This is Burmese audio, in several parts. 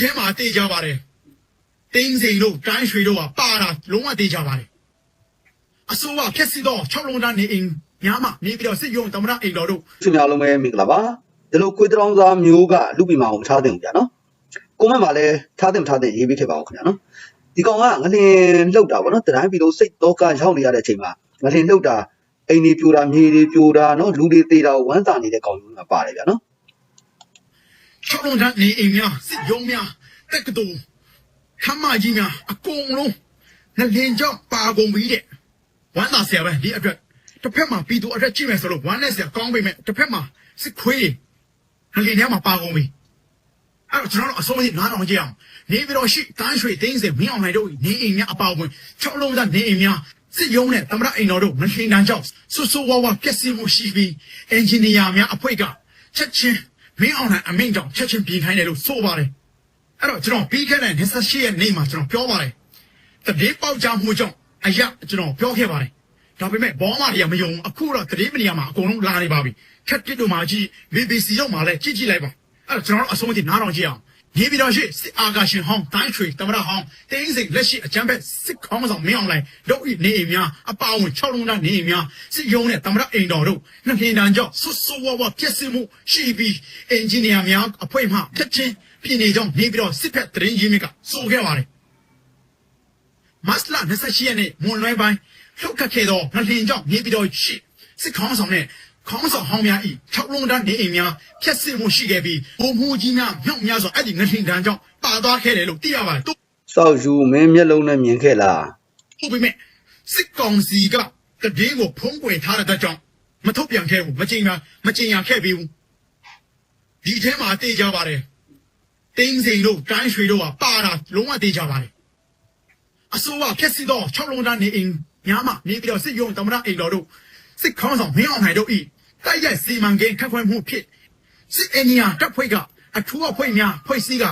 ထဲမှာတေးကြပါတယ်တင်းစိန်တို့တိုင်းရွှေတို့ကပါတာလုံးဝတေးကြပါတယ်အစိုးရဖြက်စီတော့6လုံးသားနေအိမ်များမှနေပြီးတော့စစ်ရုံသမ္မတအိမ်တော်တို့သူများလုံးပဲမင်္ဂလာပါဒီလိုခွေးတောင်သားမျိုးကလူပီမာကိုမထားသင့်ဘူးဗျာနော်ကိုမန့်မှာလည်းထားသင့်မထားသင့်ရေးပေးခဲ့ပါဦးခင်ဗျာနော်ဒီကောင်ကငလင်လှုပ်တာဗောနော်တတိုင်းပြည်လုံးစိတ်တော့ကရောက်နေရတဲ့အချိန်မှာငလင်လှုပ်တာအိမ်တွေပြိုတာမြေတွေပြိုတာနော်လူတွေသေးတာကိုဝမ်းသာနေတဲ့ကောင်မျိုးကပါတယ်ဗျာနော် 6လုံးသားနေအိမ်များစစ်ရုံများတက်ကတူခမ်းမကြီးများအကုန်လုံးငလင်ကြောင့်ပါကုန်ပြီတဲ့ဝမ်းသာဆရာပဲဒီအတွက်တစ်ဖက်မှာပြည်သူအတွက်ကြည့်မယ်ဆိုလို့ဝမ်းနဲ့ဆရာကောင်းပေမဲ့တစ်ဖက်မှာစစ်ခွေးငလင်ထဲမှာပါကုန်ပြီအဲ့တော့ကျွန်တော်တို့အစိုးရနားထောင်ကြည့်အောင်နေပြီးတော့ရှိတန်းရွှေတင်းစင်မင်းအောင်နိုင်တို့နေအိမ်များအပါအဝင်6လုံးသားနေအိမ်များစစ်ရုံးနဲ့သမရအိမ်တော်တို့မရှင်တန်းကြောင့်ဆူဆူဝါဝါပြက်စီးမှုရှိပြီးအင်ဂျင်နီယာများအဖွဲ့ကချက်ချင်း မင်းအောင်နိုင်အမိန့်ကြောင့်ချက်ချင်းပြင်ခိုင်းတယ်လို့ဆိုပါတယ်အဲ့တော့ကျွန်တော်ပြီးခဲ့တဲ့28ရက်နေ့မှာကျွန်တော်ပြောပါတယ်တတိပေါက်ကြမှုကြောင့်အရာကျွန်တော်ပြောခဲ့ပါတယ်ဒါပေမဲ့ဘောမတွေကမယုံအခုတော့တတိမနီယာမှာအကုန်လုံးလာနေပါပြီခက်တစ်တို့မှာကြည့် BBC တို့မှာလည်းကြည့်ကြည့်လိုက်ပါအဲ့တော့ကျွန်တော်တို့အဆုံးအထိနားထောင်ကြည့်အောင် နေပြည်တော်ရှိစစ်အာကာရှင်ဟောင်းတိုင်းချွေတမရဟောင်းတင်းစိတ်လက်ရှိအကြမ်းဖက်စစ်ခေါင်းဆောင်မင်းအောင်လှိုင်တို့ဤနေအိမ်များအပါအဝင်6လုံးသားနေအိမ်များစစ်ရုံးနဲ့တမရအိမ်တော်တို့နှစ်ပြင်တန်းကြောင့်ဆွဆွဝဝပြည့်စုံမှုရှိပြီးအင်ဂျင်နီယာများအဖွဲ့မှဖြတ်ချင်းပြည်နေကြောင်းနေပြည်တော်စစ်ဖက်တရင်ကြီးမြစ်ကစိုးခဲ့ပါတယ်မတ်လ28ရက်နေ့မွန်လွဲပိုင်းလှုပ်ခတ်ခဲ့သောနှစ်လင်ကြောင့်နေပြည်တော်ရှိစစ်ခေါင်းဆောင်နဲ့ ခေါင်းဆောင်ဟောင်းများဤ6လုံးသားနေအိမ်များဖြတ်စစ်မှုရှိခဲ့ပြီးဘုံမှုကြီးများမြောက်များစွာအဲ့ဒီငလင်တန်းကြောင့်ပါသွားခဲ့တယ်လို့သိရပါတယ်တို့စောက်ယူမင်းမျက်လုံးနဲ့မြင်ခဲ့လားဟုတ်ပေမဲ့စစ်ကောင်စီကတည်င်းကိုဖုံးကွယ်ထားတဲ့အတွက်ကြောင့်မထုတ်ပြန်ခဲ့ဘူးမကြင်တာမကြင်ရခဲ့ပြီးဘူးဒီထဲမှာတေးကြပါတယ်တင်းစိန်တို့တိုင်းရွှေတို့ကပါတာလုံးဝတေးကြပါတယ်အစိုးရဖြက်စီတော့6လုံးသားနေအိမ်များမှနေပြီးတော့စစ်ရုံတမရအိမ်တော်တို့စစ်ခေါင်းဆောင်မင်းအောင်နိုင်တို့ဤ တိုက်ရိုက်စီမံကိန်းခက်ခွဲမှုဖြစ်စစ်အင်ဂျင်နီယာတပ်ဖွဲ့ကအထူးအဖွဲ့များဖွဲ့စည်းက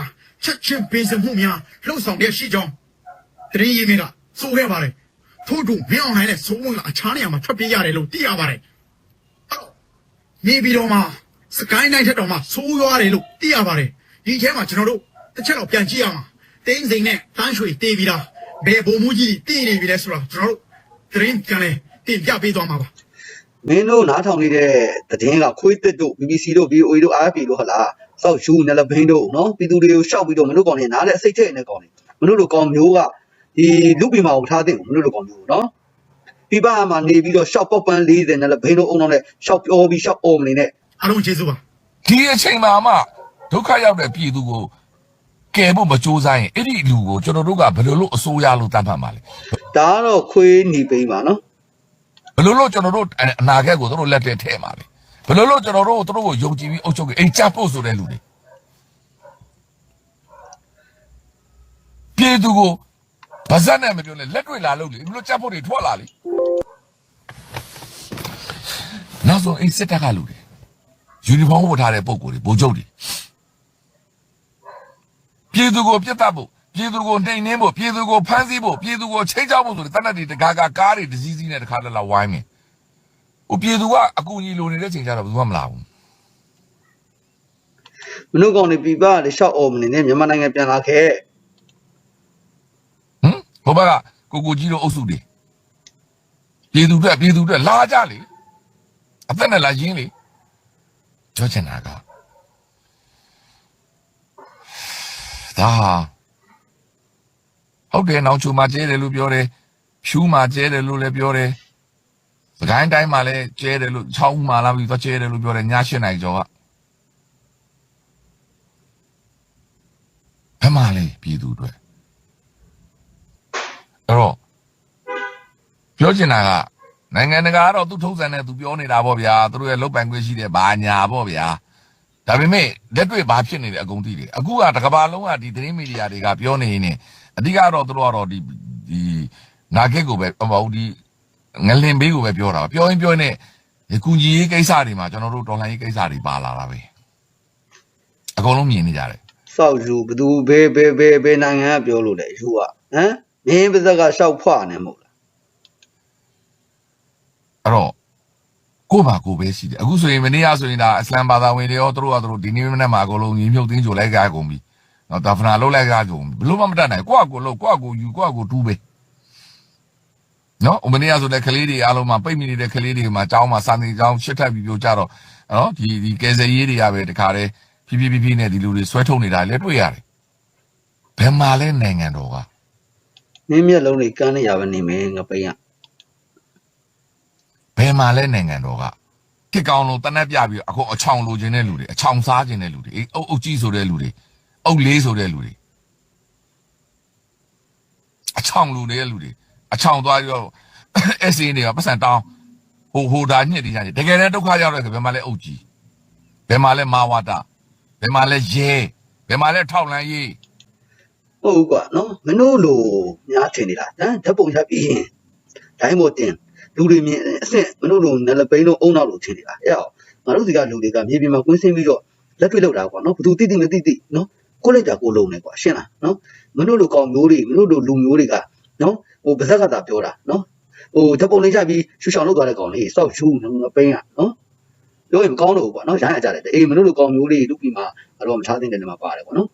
ချက်ချင်းပြင်ဆင်မှုများလှုပ်ဆောင်ရရှိကြောင်းတရင်ရင်းမြစ်ကစိုးခဲ့ပါတယ်ထို့တူမင်းအောင်နိုင်တဲ့စိုးဝင်ကအချားနေရာမှာထွက်ပြေးရတယ်လို့သိရပါတယ်အဲ့တော့နေပြီးတော့မှစကိုင်းတိုင်းထက်တော့မှစိုးရွားတယ်လို့သိရပါတယ်ဒီထဲမှာကျွန်တော်တို့တစ်ချက်တော့ပြန်ကြည့်အောင်တင်းစိန်နဲ့တန်းရွှေတေးပြီးတော့ဘယ်ဘုံမှုကြီးတည်နေပြီလဲဆိုတော့ကျွန်တော်တို့တရင်ပြန်လဲတင်ပြပေးသွားမှာပါ မင်းတို့နားထောင်နေတဲ့သတင်းကခွေးတစ်တို့ BBC တို့ VOA တို့ RFA တို့ဟလားစောက်ယူနယ်လဘင်းတို့နော်ပြည်သူတွေကိုရှောက်ပြီးတော့မင်းတို့ကောင်နေနားတဲ့အစိတ်ထဲနဲ့ကောင်နေမင်းတို့လိုကောင်မျိုးကဒီလူပီမာကိုထားသင့်ဘူးမင်းတို့လိုကောင်မျိုးနော်ပြပမှာနေပြီးတော့ရှောက်ပောက်ပန်း40နယ်လဘင်းတို့အုံတော့နဲ့ရှောက်ပြောပြီးရှောက်အော်မနေနဲ့အားလုံးကျေးဇူးပါဒီအချိန်မှာမှဒုက္ခရောက်တဲ့ပြည်သူကိုကယ်ဖို့မကြိုးစားရင်အဲ့ဒီလူကိုကျွန်တော်တို့ကဘယ်လိုလုပ်အစိုးရလို့တတ်မှတ်မှာလဲဒါကတော့ခွေးหนีပိန်းပါနော် ဘယ်လိုလုပ်ကျွန်တော်တို့အနာဂတ်ကိုသူတို့လက်ထဲထည့်မှာလဲဘယ်လိုလုပ်ကျွန်တော်တို့သူတို့ကိုယုံကြည်ပြီးအုပ်ချုပ်ပြီးအိမ်ချဖို့ဆိုတဲ့လူတွေပြည်သူကိုဗဇက်နဲ့မပြောနဲ့လက်တွေ့လာလို့လေဘယ်လိုချက်ဖို့တွေထွက်လာလေနောက်ဆုံးအိမ်စစ်တပ်ကလူတွေယူနီဖောင်းဝတ်ထားတဲ့ပုံကိုယ်တွေဗိုလ်ချုပ်တွေပြည်သူကိုပြတ်တတ်ဖို့ ပြည်သူကိုနှိမ်နှင်းဖို့ပြည်သူကိုဖမ်းဆီးဖို့ပြည်သူကိုချိန်ချောက်ဖို့ဆိုတဲ့တနက်တွေတကားကာကားတွေဒစည်းစည်းနဲ့တခါတလာဝိုင်းမယ်။ဟိုပြည်သူကအကူကြီးလိုနေတဲ့ချိန်ကျတော့ဘယ်သူမှမလာဘူးမင်းတို့ကောင်နေပြပလေရှောက်အော်မနေနဲ့မြန်မာနိုင်ငံပြန်လာခဲ့။ဟမ်ဟိုဘက်ကကိုကိုကြီးတို့အုပ်စုတွေပြည်သူတွေပြည်သူတွေလာကြလေအသက်နဲ့လာရင်းလေကြောချင်တာကဒါဟာ ဟုတ်တယ်နောက်ချူမှာကျဲတယ်လို့ပြောတယ်ဖြူမှာကျဲတယ်လို့လည်းပြောတယ်စကိုင်းတိုင်းမှာလည်းကျဲတယ်လို့6ဦးမှာလာပြီးတော့ကျဲတယ်လို့ပြောတယ်ည8နိုင်ကျော်ကဘယ်မှာလဲပြည်သူတွေအဲ့တော့ပြောချင်တာကနိုင်ငံတကာကတော့သူထုံးစံနဲ့သူပြောနေတာပေါ့ဗျာသူတို့ရဲ့လုတ်ပိုင်ခွင့်ရှိတယ်ဘာညာပေါ့ဗျာဒါပေမဲ့လက်တွေ့ဘာဖြစ်နေလဲအကုန်သိတယ်အခုကတကဘာလုံးကဒီသတင်းမီဒီယာတွေကပြောနေနေ အဓိကတော့သူတို့ကတော့ဒီဒီနာဂစ်ကိုပဲမဟုတ်ဘူးဒီငလင်ဘေးကိုပဲပြောတာပါပြောရင်ပြောရင်လည်းဒီကုကြီးရေးကိစ္စတွေမှာကျွန်တော်တို့တော်လှန်ရေးကိစ္စတွေပါလာတာပဲအကုန်လုံးမြင်နေကြတယ်စောက်ယူဘသူဘယ်ဘယ်ဘယ်ဘယ်နိုင်ငံကပြောလို့လဲယူကဟမ်မင်းပါဇက်ကရှောက်ဖွနေမဟုတ်လားအဲ့တော့ကိုယ့်ဘာကိုယ်ပဲရှိတယ်အခုဆိုရင်မနေ့ကဆိုရင်ဒါအစ္စလမ်ဘာသာဝင်တွေရောသူတို့ကသူတို့ဒီနေ့မနေ့မှာအကုန်လုံးညီမြုပ်သိန်းကြိုလိုက်ကြကုန်ပြီ နော်ဒါဖနာလုံးလိုက်ကားကြုံဘလို့မှမတတ်နိုင်ကိုယ့်အကိုလုံးကိုယ့်အကိုယူကိုယ့်အကိုတူးပဲနော်ဥမနီယာဆိုတဲ့ကလေးတွေအားလုံးမှာပိတ်မိနေတဲ့ကလေးတွေမှာကျောင်းမှာစာနေကျောင်းရှစ်ထပ်ပြီးပြောကြတော့နော်ဒီဒီကယ်ဆယ်ရေးတွေကပဲတခါတည်းဖြည်းဖြည်းဖြည်းဖြည်းနဲ့ဒီလူတွေဆွဲထုတ်နေတာလည်းတွေ့ရတယ်ဘယ်မှာလဲနိုင်ငံတော်ကနင်းမျက်လုံးတွေကန်းနေရပါနေမယ်ငပိန်ကဘယ်မှာလဲနိုင်ငံတော်ကတစ်ကောင်လုံးတနက်ပြပြီးအခုအချောင်လိုချင်တဲ့လူတွေအချောင်စားချင်တဲ့လူတွေအေးအုပ်အုပ်ကြီးဆိုတဲ့လူတွေ အုပ်လေးဆိုတဲ့လူတွေအချောင်လူတဲ့လူတွေအချောင်သွားပြီးတော့အစင်းတွေကပတ်စံတောင်းဟိုဟိုဒါညှစ်နေကြတယ်တကယ်တမ်းဒုက္ခရောက်တဲ့ဆိုဘယ်မှာလဲအုပ်ကြီးဘယ်မှာလဲမာဝတာဘယ်မှာလဲရဲဘယ်မှာလဲထောက်လန်းရေးဟုတ်ဘူးကွာနော်မင်းတို့လိုများထင်နေတာဟမ်ဓာတ်ပုံရပြီးရင်ဒိုင်းမို့တင်လူတွေမြင်အစ်စ်မင်းတို့လိုနလပိန်တို့အုံနောက်လိုထင်နေတာအဲ့အောင်ငါတို့စီကလူတွေကမြေပြင်မှာကွင်းဆင်းပြီးတော့လက်တွေ့လောက်တာကွာနော်ဘသူတိတိမတိတိနော် ကိုလိုက်တာကိုလုံးနေကွာရှင်းလားနော်မင်းတို့လိုကောင်မျိုးတွေမင်းတို့လိုလူမျိုးတွေကနော်ဟိုပါဇက်ကတာပြောတာနော်ဟိုဓာတ်ပုံလေးချပြီးရှူရှောင်လောက်သွားတဲ့ကောင်လေးစောက်ရှူနလပိန်ကနော်ပြောရင်မကောင်းတော့ဘူးကွာနော်ရိုင်းရကြတယ်အေးမင်းတို့လိုကောင်မျိုးလေးလူပြီးမှအတော့မထားသင့်တဲ့နေရာမှာပါတယ်ကွာနော်